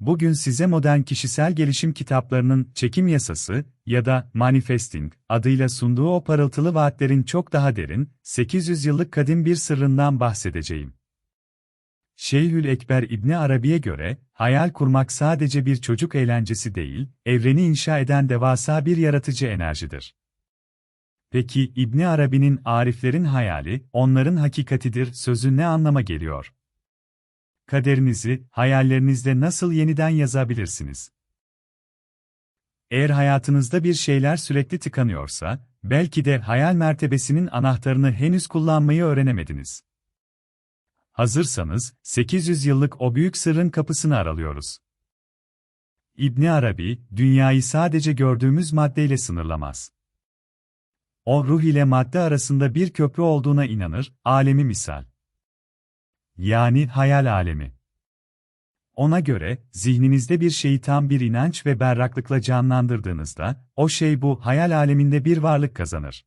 Bugün size modern kişisel gelişim kitaplarının çekim yasası ya da manifesting adıyla sunduğu o parıltılı vaatlerin çok daha derin, 800 yıllık kadim bir sırrından bahsedeceğim. Şeyhül Ekber İbni Arabi'ye göre, hayal kurmak sadece bir çocuk eğlencesi değil, evreni inşa eden devasa bir yaratıcı enerjidir. Peki İbni Arabi'nin ariflerin hayali, onların hakikatidir sözü ne anlama geliyor? Kaderinizi, hayallerinizle nasıl yeniden yazabilirsiniz? Eğer hayatınızda bir şeyler sürekli tıkanıyorsa, belki de hayal mertebesinin anahtarını henüz kullanmayı öğrenemediniz. Hazırsanız, 800 yıllık o büyük sırrın kapısını aralıyoruz. İbni Arabi, dünyayı sadece gördüğümüz maddeyle sınırlamaz. O ruh ile madde arasında bir köprü olduğuna inanır, alemi misal. Yani hayal alemi. Ona göre, zihninizde bir şeyi tam bir inanç ve berraklıkla canlandırdığınızda, o şey bu hayal aleminde bir varlık kazanır.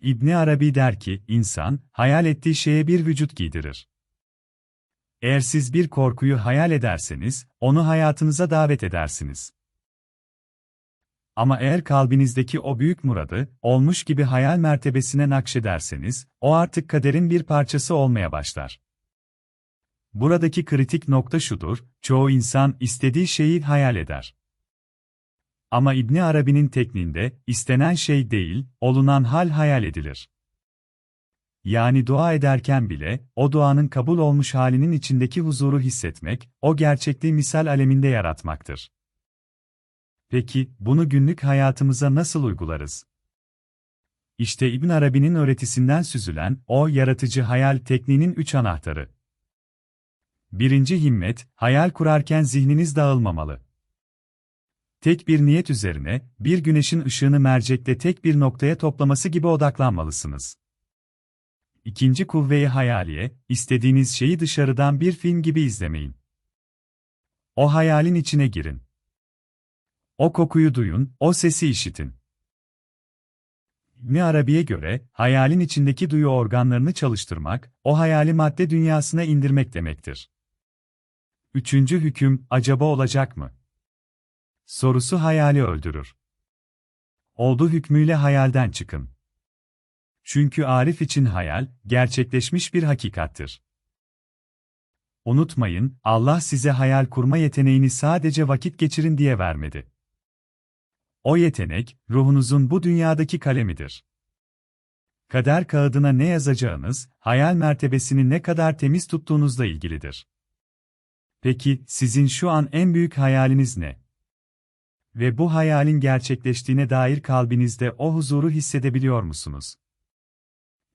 İbni Arabi der ki, insan, hayal ettiği şeye bir vücut giydirir. Eğer siz bir korkuyu hayal ederseniz, onu hayatınıza davet edersiniz. Ama eğer kalbinizdeki o büyük muradı, olmuş gibi hayal mertebesine nakşederseniz, o artık kaderin bir parçası olmaya başlar. Buradaki kritik nokta şudur, çoğu insan istediği şeyi hayal eder. Ama İbni Arabi'nin tekniğinde, istenen şey değil, olunan hal hayal edilir. Yani dua ederken bile, o duanın kabul olmuş halinin içindeki huzuru hissetmek, o gerçekliği misal aleminde yaratmaktır. Peki, bunu günlük hayatımıza nasıl uygularız? İşte İbn Arabi'nin öğretisinden süzülen, o yaratıcı hayal tekniğinin üç anahtarı. Birinci himmet, hayal kurarken zihniniz dağılmamalı. Tek bir niyet üzerine, bir güneşin ışığını mercekte tek bir noktaya toplaması gibi odaklanmalısınız. İkinci kuvve-i hayaliye, istediğiniz şeyi dışarıdan bir film gibi izlemeyin. O hayalin içine girin. O kokuyu duyun, o sesi işitin. İbni Arabi'ye göre, hayalin içindeki duyu organlarını çalıştırmak, o hayali madde dünyasına indirmek demektir. Üçüncü hüküm, acaba olacak mı? Sorusu hayali öldürür. Oldu hükmüyle hayalden çıkın. Çünkü Arif için hayal, gerçekleşmiş bir hakikattir. Unutmayın, Allah size hayal kurma yeteneğini sadece vakit geçirin diye vermedi. O yetenek, ruhunuzun bu dünyadaki kalemidir. Kader kağıdına ne yazacağınız, hayal mertebesini ne kadar temiz tuttuğunuzla ilgilidir. Peki, sizin şu an en büyük hayaliniz ne? Ve bu hayalin gerçekleştiğine dair kalbinizde o huzuru hissedebiliyor musunuz?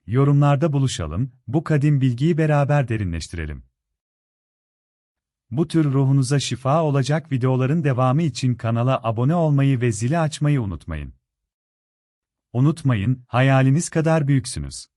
Yorumlarda buluşalım, bu kadim bilgiyi beraber derinleştirelim. Bu tür ruhunuza şifa olacak videoların devamı için kanala abone olmayı ve zili açmayı unutmayın. Unutmayın, hayaliniz kadar büyüksünüz.